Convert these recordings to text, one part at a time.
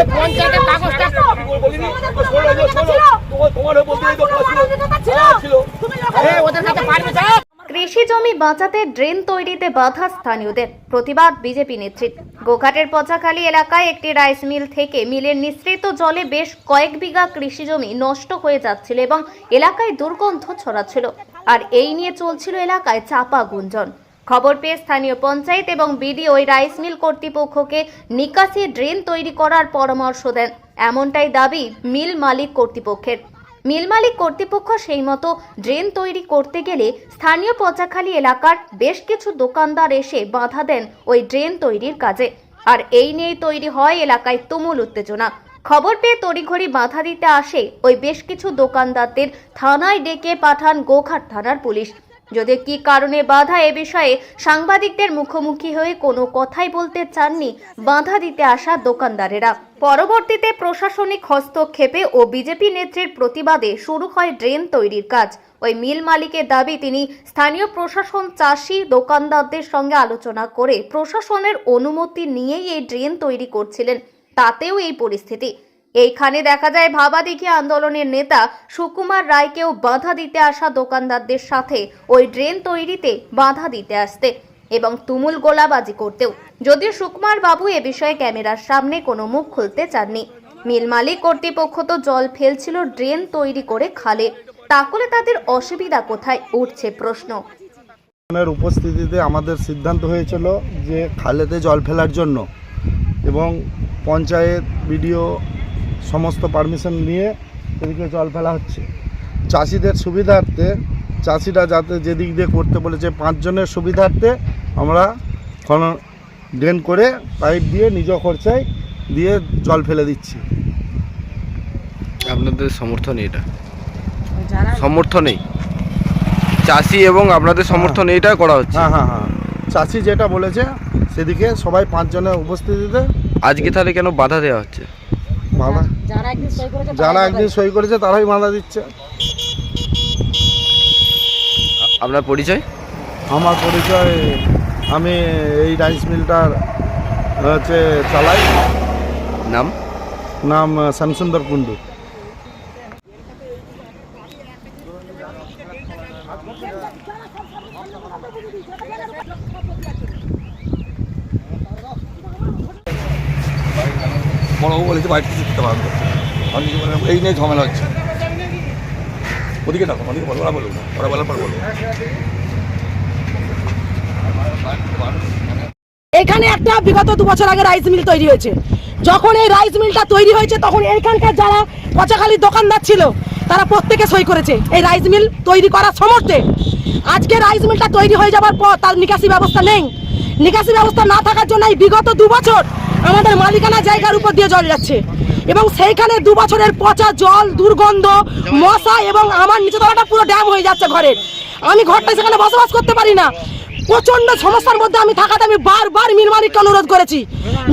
ওই পঞ্চায়েতের কাগজটা। ওদের কাছে পারবে কৃষি জমি বাঁচাতে ড্রেন তৈরিতে বাধা স্থানীয়দের। প্রতিবাদ বিজেপি নেতৃত্ব গোঘাটের পচাখালী এলাকায় একটি রাইস মিল থেকে মিলের নিঃসৃত জলে বেশ কয়েক বিঘা কৃষি জমি নষ্ট হয়ে যাচ্ছিল এবং এলাকায় দুর্গন্ধ ছড়াচ্ছিল। আর এই নিয়ে চলছিল এলাকায় চাপা গুঞ্জন। খবর পেয়ে স্থানীয় পঞ্চায়েত এবং বিডি ওই রাইস মিল কর্তৃপক্ষকে নিকাশি ড্রেন তৈরি করার পরামর্শ দেন। এমনটাই দাবি মিল মালিক কর্তৃপক্ষের। মিল মালিক কর্তৃপক্ষ সেই মতো ড্রেন তৈরি করতে গেলে স্থানীয় পচাখালী এলাকার বেশ কিছু দোকানদার এসে বাধা দেন ওই ড্রেন তৈরির কাজে। আর এই নিয়েই তৈরি হয় এলাকায় তুমুল উত্তেজনা। খবর পেয়ে তড়িঘড়ি বাধা দিতে আসে ওই বেশ কিছু দোকানদারদের থানায় ডেকে পাঠান গোঘাট থানার পুলিশ। যদি কি কারণে বাধা এ বিষয়ে সাংবাদিকদের মুখোমুখি হয়ে কোনো কথাই বলতে চাননি বাধা দিতে আসা দোকানদারেরা। পরবর্তীতে প্রশাসনিক হস্তক্ষেপে ও বিজেপি নেত্রীর প্রতিবাদে শুরু হয় ড্রেন তৈরির কাজ। ওই মিল মালিকের দাবি, তিনি স্থানীয় প্রশাসন চাষি দোকানদারদের সঙ্গে আলোচনা করে প্রশাসনের অনুমতি নিয়েই এই ড্রেন তৈরি করছিলেন। তাতেও এই পরিস্থিতি। এইখানে দেখা যায় ভাবাদিঘি আন্দোলনের নেতা সুকুমার রায়কেও বাধা দিতে আসা দোকানদারদের সাথে ওই ড্রেন তৈরিতে বাধা দিতে আসতে এবং তুমুল গোলাবাজি করতেও। যদিও সুকুমার বাবু এ বিষয়ে ক্যামেরার সামনে কোনো মুখ খুলতে চাননি। মিল মালিক কর্তৃপক্ষ তো জল ফেলছিল ড্রেন তৈরি করে খালে। তাহলে তাদের অসুবিধা কোথায়? উঠছে প্রশ্ন। উপস্থিতিতে আমাদের সিদ্ধান্ত হয়েছিল যে খালেতে জল ফেলার জন্য এবং পঞ্চায়েত, বিডিও সমস্ত পারমিশন নিয়ে এদিকে জল ফেলা হচ্ছে। চাষিদের সুবিধার্থে চাষিরা যাতে যেদিক দিয়ে করতে বলেছে পাঁচজনের সুবিধার্থে আমরা খনন ড্রেন করে পাইপ দিয়ে নিজ খরচায় দিয়ে জল ফেলে দিচ্ছি। আপনাদের সমর্থন এটা? সমর্থনেই চাষি এবং আপনাদের সমর্থন এইটা করা হচ্ছে? হ্যাঁ হ্যাঁ হ্যাঁ। চাষি যেটা বলেছে সেদিকে সবাই পাঁচজনের উপস্থিতিতে আজকে তাহলে কেন বাধা দেওয়া হচ্ছে? বাধা যারা একদিন সই করেছে তারাই মালা দিচ্ছে। আপনার পরিচয়? আমার পরিচয় আমি এই রাইস মিলটার হচ্ছে চালাই। নাম? নাম শ্যামসুন্দর কুণ্ডু। বড়বাবু বলেছে, বাড়িতে শিখতে পারবে আমি এই নিয়ে ঝামেলা হচ্ছে। ওদিকে ডাকো ওদিকে বলো, ওরা বলুন ওরা বলার পর বলব এখানে একটা বিগত দু বছর আগে রাইস মিল তৈরি হয়েছে। যখন এই রাইস মিলটা তৈরি হয়েছে, তখন এখানকার যারা পচাখালির দোকানদার ছিল, তারা প্রত্যেকে সই করেছে এই রাইস মিল তৈরি করার সমর্থে। আজকে রাইস মিলটা তৈরি হয়ে যাবার পর তার নিকাশি ব্যবস্থা নেই। নিকাশি ব্যবস্থা না থাকার জন্য এই বিগত দু বছর আমাদের মালিকানা জায়গার উপর দিয়ে জল যাচ্ছে। এবং সেইখানে দু বছরের পচা জল, দুর্গন্ধ, মশা এবং আমার নিচে তলাটা পুরো ড্যাম হয়ে যাচ্ছে ঘরের। আমি ঘরটা সেখানে বসবাস করতে পারি না। প্রচণ্ড সমস্যার মধ্যে আমি থাকাতে আমি বারবার মিল মালিককে অনুরোধ করেছি।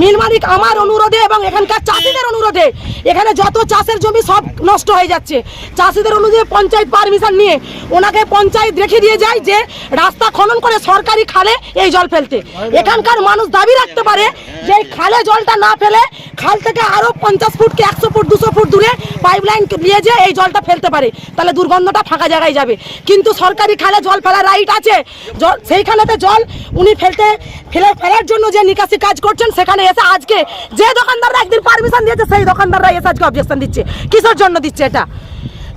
মিল মালিক আমার অনুরোধে এবং এখানকার চাষিদের অনুরোধে, এখানে যত চাষের জমি সব নষ্ট হয়ে যাচ্ছে। চাষিদের অনুযায়ী পঞ্চায়েত পারমিশন নিয়ে ওনাকে পঞ্চায়েত রেখে দিয়ে যায় যে রাস্তা খনন করে সরকারি খালে এই জল ফেলতে। এখানকার মানুষ দাবি রাখতে পারে যে খালে জলটা না ফেলে খাল থেকে আরও পঞ্চাশ ফুট কি একশো ফুট, দুশো ফুট দূরে পাইপ লাইন নিয়ে যে এই জলটা ফেলতে পারে। তাহলে দুর্গন্ধটা ফাঁকা জায়গায় যাবে। কিন্তু সরকারি খালে জল ফেলার রাইট আছে। জল- সেইখানেতে জল উনি ফেলতে, ফেলে ফেলার জন্য যে নিকাশি কাজ করছেন, সেখানে এসে আজকে যে দোকানদাররা একদিন পারমিশন দিয়েছে, সেই দোকানদাররা এসে আজকে অবজেকশন দিচ্ছে। কিসের জন্য দিচ্ছে এটা?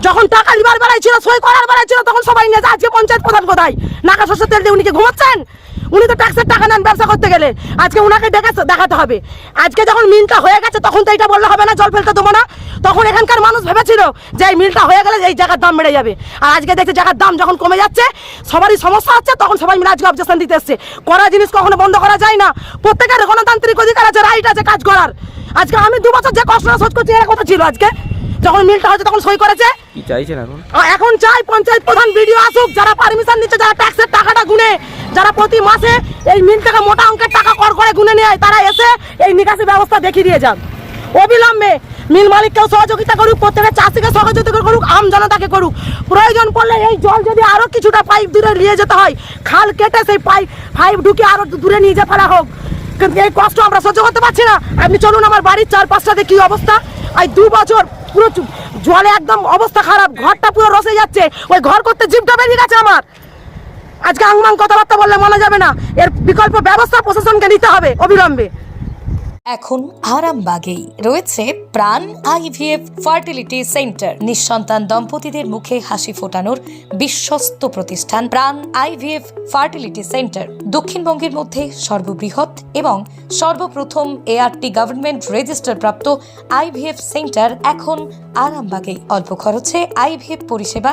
যখন টাকা লিবার বেড়াই ছিল, সই করার বেড়াই ছিল, তখন সবাই নিয়ে আজকে পঞ্চায়েত প্রধান কোথায়? নাকা শস্য তেল দিয়ে উনি কি ঘুমাচ্ছেন? উনি তো ট্যাক্সের টাকা নেন ব্যবসা করতে গেলে। আজকে উনাকে ডেকে দেখাতে হবে। আজকে যখন মিলটা হয়ে গেছে তখন তো এটা বললে হবে না জল ফেলতে দেবো না। তখন এখানকার মানুষ ভেবেছিল যে এই মিলটা হয়ে গেলে এই জায়গার দাম বেড়ে যাবে। আর আজকে দেখছে জায়গার দাম যখন কমে যাচ্ছে সবারই সমস্যা হচ্ছে তখন সবাই মিলে আজকে অবজেকশন দিতে এসছে। করা জিনিস কখনো বন্ধ করা যায় না। প্রত্যেকের গণতান্ত্রিক অধিকার আছে রাইট আছে কাজ করার। আজকে আমি দু বছর যে কষ্ট সোচ করছি এর কথা ছিল আজকে। যখন মিলটা হচ্ছে তখন সই করেছে। কি চাইছেন এখন? এখন চাই পঞ্চায়েত প্রধান ভিডিও আসুক যারা পারমিশন নিচ্ছে যারা ট্যাক্সের টাকাটা গুনে। যারা প্রতি মাসে এই মিল থেকে মোটা অঙ্কের টাকা কর করে গুনে নেয় তারা এসে এই নিকাশি ব্যবস্থা দেখিয়ে দিয়ে যান। অবিলম্বে মিল মালিককেও সহযোগিতা করুক, প্রত্যেকের চাষিকে সহযোগিতা করুক, আম জনতাকে করুক। প্রয়োজন পড়লে এই জল যদি আরও কিছুটা পাইপ দূরে নিয়ে যেতে হয়, খাল কেটে সেই পাইপ পাইপ ঢুকে আরও দূরে নিয়ে যেতে ফেলা হোক। কিন্তু এই কষ্ট আমরা সহ্য করতে পারছি না। আপনি চলুন আমার বাড়ির চার পাঁচটাতে কি অবস্থা। এই দু বছর পুরো জলে একদম অবস্থা খারাপ, ঘরটা পুরো রসে যাচ্ছে। ওই ঘর করতে জিপটা বেরিয়ে গেছে আমার। আজকে আংমাং কথাবার্তা বললে মানা যাবে না। এর বিকল্প ব্যবস্থা প্রশাসনকে নিতে হবে অবিলম্বে। এখন আরামবাগেই রয়েছে প্রাণ আইভিএফ ফার্টিলিটি সেন্টার। নিঃসন্তান দম্পতিদের মুখে হাসি ফোটানোর বিশ্বস্ত প্রতিষ্ঠান প্রাণ আইভিএফ ফার্টিলিটি সেন্টার। দক্ষিণবঙ্গের মধ্যে সর্ববৃহৎ এবং সর্বপ্রথম এআরটি গভর্নমেন্ট রেজিস্টার প্রাপ্ত আইভিএফ সেন্টার এখন আরামবাগেই। অল্প খরচে আইভিএফ পরিষেবা